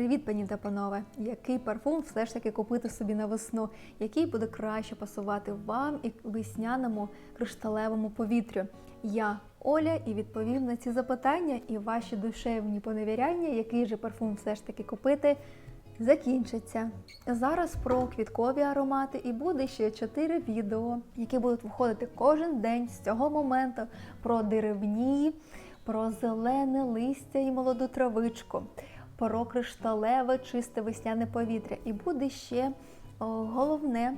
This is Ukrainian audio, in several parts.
Привіт, пані та панове! Який парфум все ж таки купити собі на весну, який буде краще пасувати вам і весняному кришталевому повітрю? Я Оля і відповім на ці запитання і ваші душевні поневіряння, який же парфум все ж таки купити. Закінчиться зараз про квіткові аромати, і буде ще чотири відео, які будуть виходити кожен день з цього моменту про деревні, про зелене листя і молоду травичку, про кришталеве чисте весняне повітря. І буде ще о, головне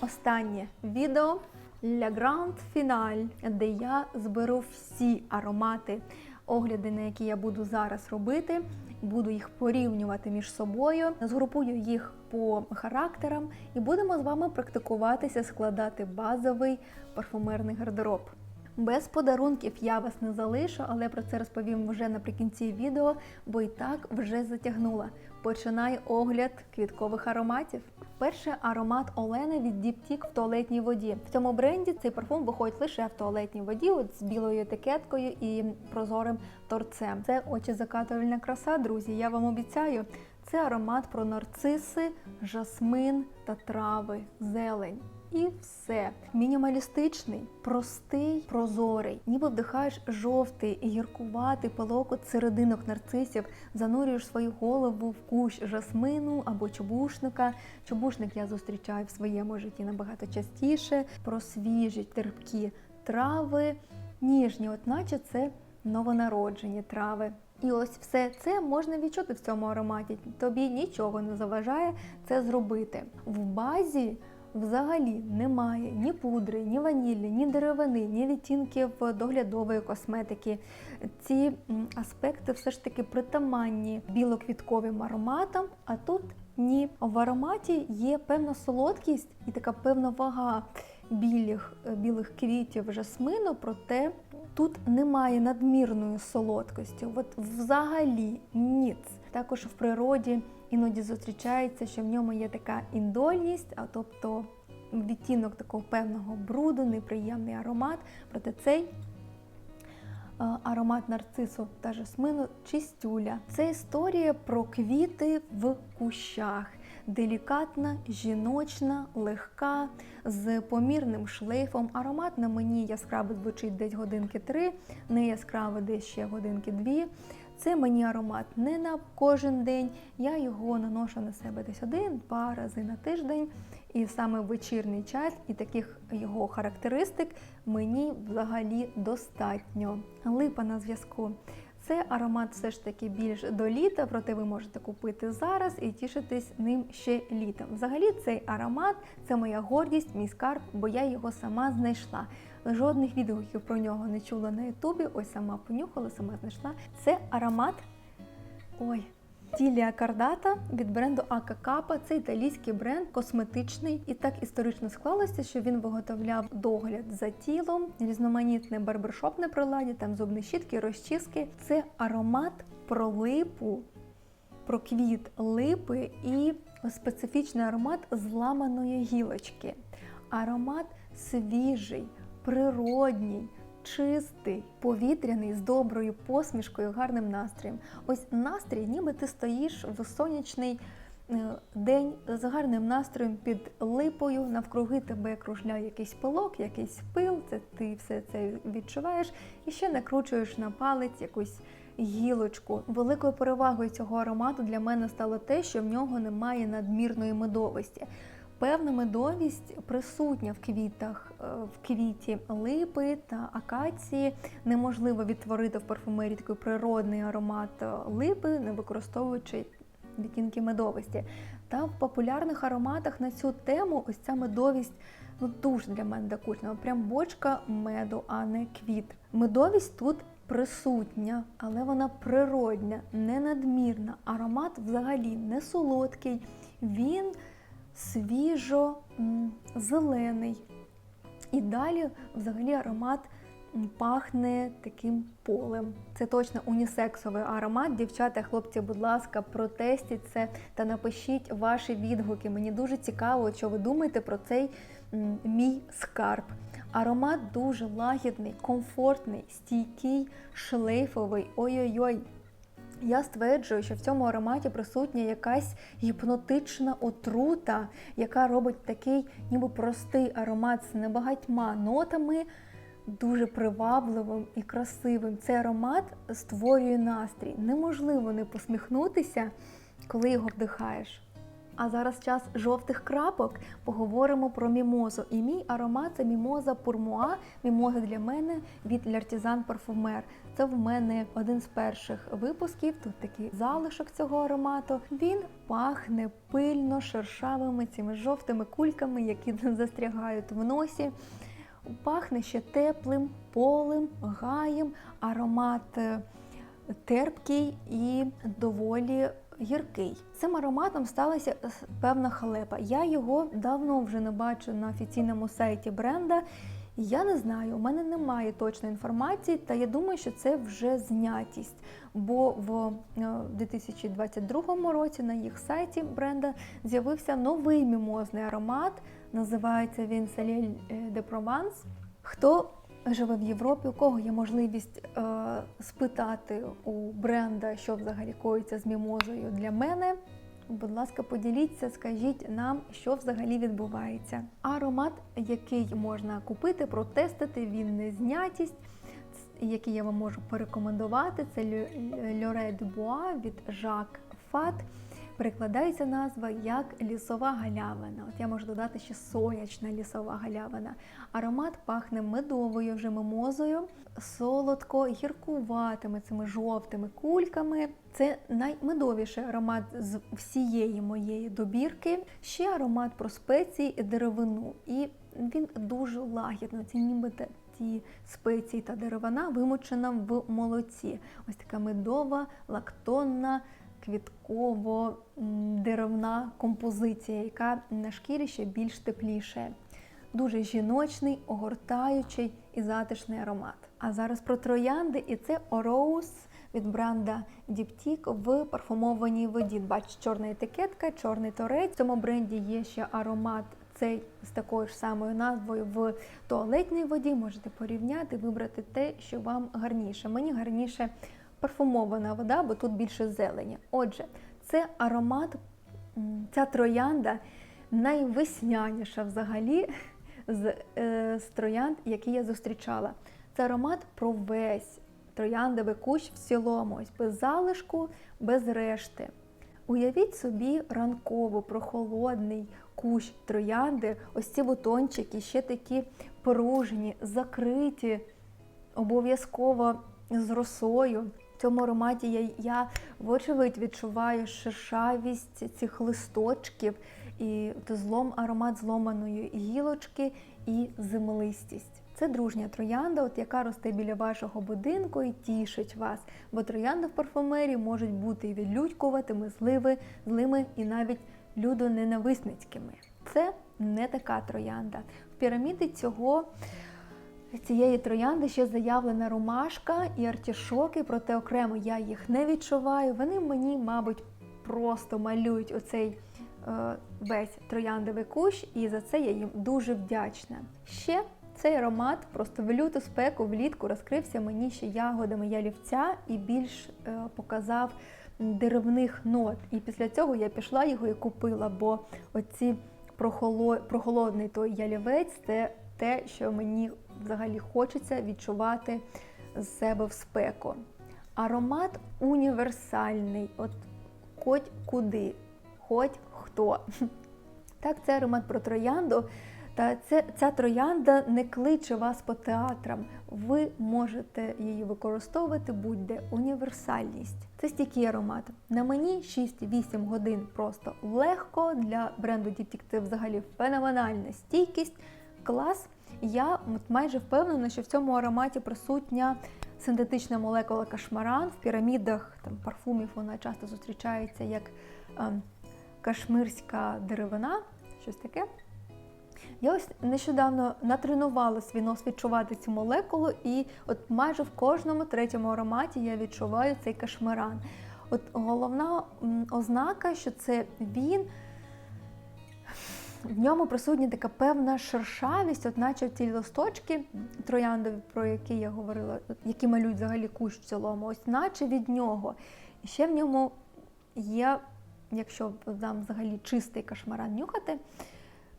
останнє відео для Grand Final, де я зберу всі аромати, огляди, на які я буду зараз робити. Буду їх порівнювати між собою, згрупую їх по характерам і будемо з вами практикуватися складати базовий парфумерний гардероб. Без подарунків я вас не залишу, але про це розповім вже наприкінці відео, бо і так вже затягнула. Починаю огляд квіткових ароматів. Перший аромат Олени від Діптік в туалетній воді. В цьому бренді цей парфум виходить лише в туалетній воді, от з білою етикеткою і прозорим торцем. Це очезакатувальна краса, друзі. Я вам обіцяю. Це аромат про нарциси, жасмин та трави, зелень. І все мінімалістичний, простий, прозорий, ніби вдихаєш жовтий, гіркуватий пилок серединок нарцисів, занурюєш свою голову в кущ жасмину або чубушника. Чубушник я зустрічаю в своєму житті набагато частіше. Про свіжі, терпкі трави, ніжні, от наче це новонароджені трави. І ось все це можна відчути в цьому ароматі. Тобі нічого не заважає це зробити. В базі взагалі немає ні пудри, ні ванілі, ні деревини, ні відтінків доглядової косметики. Ці аспекти все ж таки притаманні білоквітковим ароматам, а тут ні. В ароматі є певна солодкість і така певна вага білих, білих квітів жасмину, проте тут немає надмірної солодкості. От взагалі ніц. Також в природі іноді зустрічається, що в ньому є така індольність, а тобто відтінок такого певного бруду, неприємний аромат. Проте цей аромат нарцису та жасмину чистюля. Це історія про квіти в кущах. Делікатна, жіночна, легка, з помірним шлейфом. Аромат на мені яскравий звучить десь годинки три, не яскравий десь ще годинки дві. Це мені аромат не на кожен день. Я його наношу на себе десь один-два рази на тиждень. І саме вечірній час і таких його характеристик мені взагалі достатньо. Липа на зв'язку. Це аромат все ж таки більш до літа, проте ви можете купити зараз і тішитись ним ще літом. Взагалі, цей аромат це моя гордість, мій скарб, бо я його сама знайшла. Жодних відгуків про нього не чула на Ютубі. Ось сама понюхала, сама знайшла. Це аромат. Ой. Тілія Кардата від бренду Акакапа. Це італійський бренд, косметичний. І так історично склалося, що він виготовляв догляд за тілом, різноманітне барбершопне приладдя, там зубні щітки, розчіски. Це аромат про липу, про квіт липи і специфічний аромат зламаної гілочки. Аромат свіжий, природній чистий, повітряний, з доброю посмішкою, гарним настроєм. Ось настрій, ніби ти стоїш в сонячний день з гарним настроєм під липою, навкруги тебе кружляє якийсь пилок, якийсь пил, це ти все це відчуваєш і ще накручуєш на палець якусь. Гілочку великою перевагою цього аромату для мене стало те, що в нього немає надмірної медовості. Певна медовість присутня в квітах, в квіті липи та акації. Неможливо відтворити в парфумерії такий природний аромат липи, не використовуючи відтінки медовості. Та в популярних ароматах на цю тему ось ця медовість ну дуже для мене докучна. Прям бочка меду, а не квіт. Медовість тут присутня, але вона природня, не надмірна. Аромат взагалі не солодкий. Він свіжо зелений. І далі взагалі аромат пахне таким полем. Це точно унісексовий аромат. Дівчата, хлопці, будь ласка, протестіть це та напишіть ваші відгуки. Мені дуже цікаво, що ви думаєте про цей мій скарб. Аромат дуже лагідний, комфортний, стійкий, шлейфовий. Ой-ой-ой. Я стверджую, що в цьому ароматі присутня якась гіпнотична отрута, яка робить такий ніби простий аромат з небагатьма нотами, дуже привабливим і красивим. Цей аромат створює настрій. Неможливо не посміхнутися, коли його вдихаєш. А зараз час жовтих крапок. Поговоримо про мімозу. І мій аромат це мімоза пурмуа. Мімоза для мене від L'Artisan Parfumer. Це в мене один з перших випусків. Тут такий залишок цього аромату. Він пахне пильно, шершавими цими жовтими кульками, які застрягають в носі. Пахне ще теплим, полем, гаєм, аромат е, терпкий і доволі гіркий. Цим ароматом сталася е, певна халепа. Я його давно вже не бачу на офіційному сайті бренда. Я не знаю, у мене немає точної інформації, та я думаю, що це вже знятість. Бо в 2022 році на їх сайті бренда з'явився новий мімозний аромат. Називається він Саліль де Прованс. Хто живе в Європі, у кого є можливість е, спитати у бренда, що взагалі коїться з мімозою для мене. Будь ласка, поділіться, скажіть нам, що взагалі відбувається. Аромат, який можна купити, протестити, він не знятість, який я вам можу порекомендувати, це Льоре Дюбуа від Жак Фат. Перекладається назва як лісова галявина. От я можу додати ще сонячна лісова галявина. Аромат пахне медовою вже мимозою, солодко, гіркуватими цими жовтими кульками. Це наймедовіший аромат з всієї моєї добірки. Ще аромат про спеції і деревину. І він дуже лагідно. Це ніби ті спеції та деревина вимочена в молоці. Ось така медова, лактонна квітково-деревна композиція, яка на шкірі ще більш тепліше. Дуже жіночний, огортаючий і затишний аромат. А зараз про троянди, і це Ороус від бренда Diptyque в парфумованій воді. Бачите, чорна етикетка, чорний торець. В цьому бренді є ще аромат. Цей з такою ж самою назвою в туалетній воді можете порівняти, вибрати те, що вам гарніше. Мені гарніше парфумована вода, бо тут більше зелені. Отже, це аромат, ця троянда найвесняніша взагалі з, е, з троянд, які я зустрічала. Це аромат про весь трояндовий кущ в цілому, без залишку, без решти. Уявіть собі ранково прохолодний кущ троянди, ось ці бутончики, ще такі порожні, закриті, обов'язково з росою. Цьому ароматі я, я вочевидь відчуваю шершавість цих листочків і злом, аромат зломаної гілочки і землистість. Це дружня троянда, от яка росте біля вашого будинку і тішить вас. Бо троянди в парфумерії можуть бути і відлюдькуватими, зливи, злими і навіть людоненависницькими. Це не така троянда. В піраміді цього цієї троянди ще заявлена ромашка і артішоки, проте окремо я їх не відчуваю. Вони мені, мабуть, просто малюють оцей е, весь трояндовий кущ, і за це я їм дуже вдячна. Ще цей аромат просто в люту спеку влітку розкрився мені ще ягодами ялівця і більш е, показав деревних нот. І після цього я пішла його і купила, бо оці прохолодний той ялівець це те, що мені взагалі хочеться відчувати з себе в спеку. Аромат універсальний, от хоч куди, хоч хто. Так, це аромат про троянду. Та це, ця троянда не кличе вас по театрам. Ви можете її використовувати будь-де універсальність. Це стійкий аромат. На мені 6-8 годин просто легко. Для бренду Diptyque це взагалі феноменальна стійкість, клас. Я майже впевнена, що в цьому ароматі присутня синтетична молекула кашмаран. В пірамідах там, парфумів вона часто зустрічається як е, кашмирська деревина, щось таке. Я ось нещодавно натренувала свій нос відчувати цю молекулу, і от майже в кожному третьому ароматі я відчуваю цей кашмиран. От головна ознака, що це він в ньому присутня така певна шершавість, от наче ті листочки трояндові, про які я говорила, які малюють взагалі кущ в цілому, ось наче від нього. І Ще в ньому є, якщо там взагалі чистий кашмаран нюхати, е,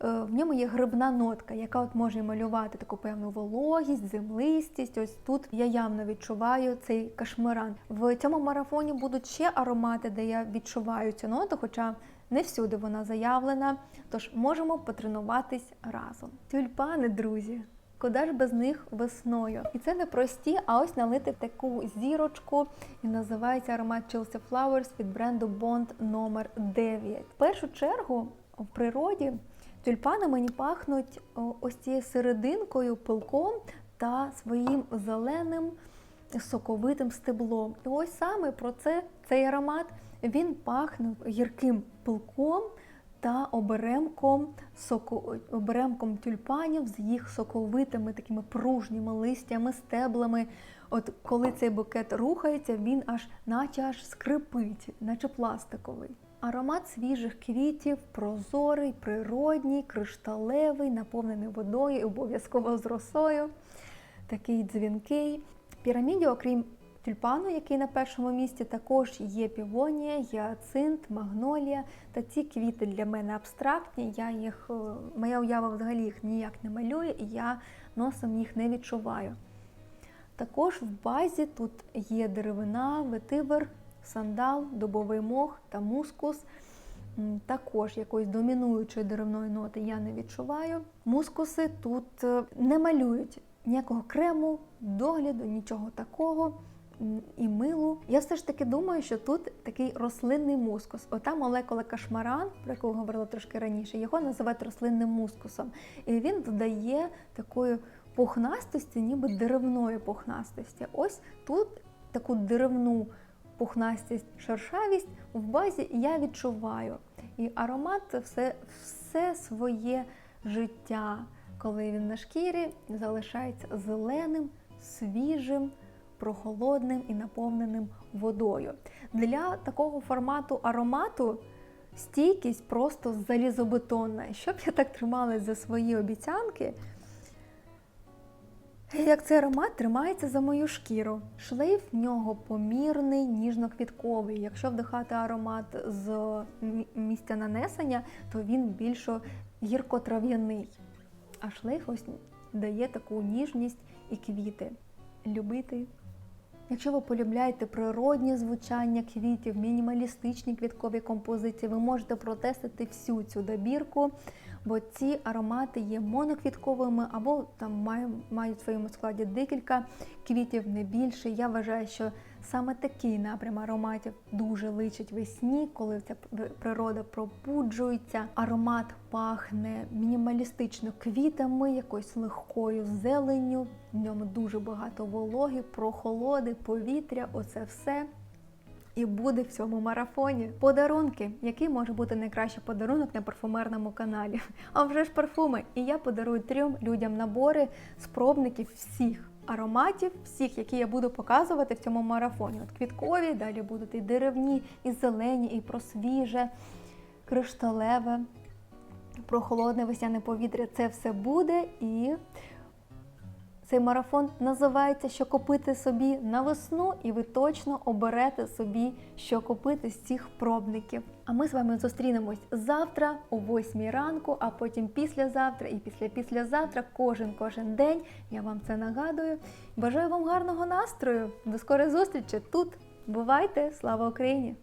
в ньому є грибна нотка, яка от може малювати таку певну вологість, землистість. Ось тут я явно відчуваю цей кашмаран. В цьому марафоні будуть ще аромати, де я відчуваю цю ноту, хоча не всюди вона заявлена. Тож можемо потренуватись разом. Тюльпани, друзі. Куди ж без них весною? І це не прості, а ось налити таку зірочку. І називається аромат Chelsea Flowers від бренду Bond номер 9. В першу чергу в природі тюльпани мені пахнуть ось цією серединкою, пилком та своїм зеленим соковитим стеблом. І ось саме про це цей аромат він пахне гірким пилком та оберемком, соко, оберемком тюльпанів з їх соковитими такими пружніми листями, стеблами. От коли цей букет рухається, він аж наче аж скрипить, наче пластиковий. Аромат свіжих квітів, прозорий, природній, кришталевий, наповнений водою, і обов'язково з росою, такий дзвінкий. Піраміді, окрім тюльпану, який на першому місці, також є півонія, гіацинт, магнолія. Та ці квіти для мене абстрактні. Я їх, е, моя уява взагалі їх ніяк не малює, і я носом їх не відчуваю. Також в базі тут є деревина, ветивер, сандал, дубовий мох та мускус. Також якоїсь домінуючої деревної ноти я не відчуваю. Мускуси тут е, не малюють ніякого крему, догляду, нічого такого. І милу. Я все ж таки думаю, що тут такий рослинний мускус. Ота молекула кашмаран, про яку говорила трошки раніше, його називають рослинним мускусом. І він додає такої пухнастості, ніби деревної пухнастості. Ось тут таку деревну пухнастість, шершавість в базі я відчуваю. І аромат все, все своє життя, коли він на шкірі залишається зеленим, свіжим, прохолодним і наповненим водою. Для такого формату аромату стійкість просто залізобетонна. Щоб я так трималась за свої обіцянки, як цей аромат тримається за мою шкіру. Шлейф в нього помірний, ніжно-квітковий. Якщо вдихати аромат з місця нанесення, то він більш гіркотрав'яний. А шлейф ось дає таку ніжність і квіти. Любити. Якщо ви полюбляєте природні звучання квітів, мінімалістичні квіткові композиції, ви можете протестити всю цю добірку, бо ці аромати є моноквітковими або там мають, в своєму складі декілька квітів, не більше. Я вважаю, що саме такий напрям ароматів дуже личить весні, коли ця природа пробуджується. Аромат пахне мінімалістично квітами, якоюсь легкою зеленню. В ньому дуже багато вологи, прохолоди, повітря. Оце все і буде в цьому марафоні. Подарунки, який може бути найкращий подарунок на парфумерному каналі. А вже ж парфуми. І я подарую трьом людям набори спробників всіх ароматів, всіх, які я буду показувати в цьому марафоні. От квіткові, далі будуть і деревні, і зелені, і про свіже, кришталеве, прохолодне весняне повітря. Це все буде і. Цей марафон називається Що купити собі на весну, і ви точно оберете собі, що купити з цих пробників. А ми з вами зустрінемось завтра о 8 ранку, а потім післязавтра і після післязавтра, кожен кожен день. Я вам це нагадую. Бажаю вам гарного настрою. До скорої зустрічі тут. Бувайте! Слава Україні!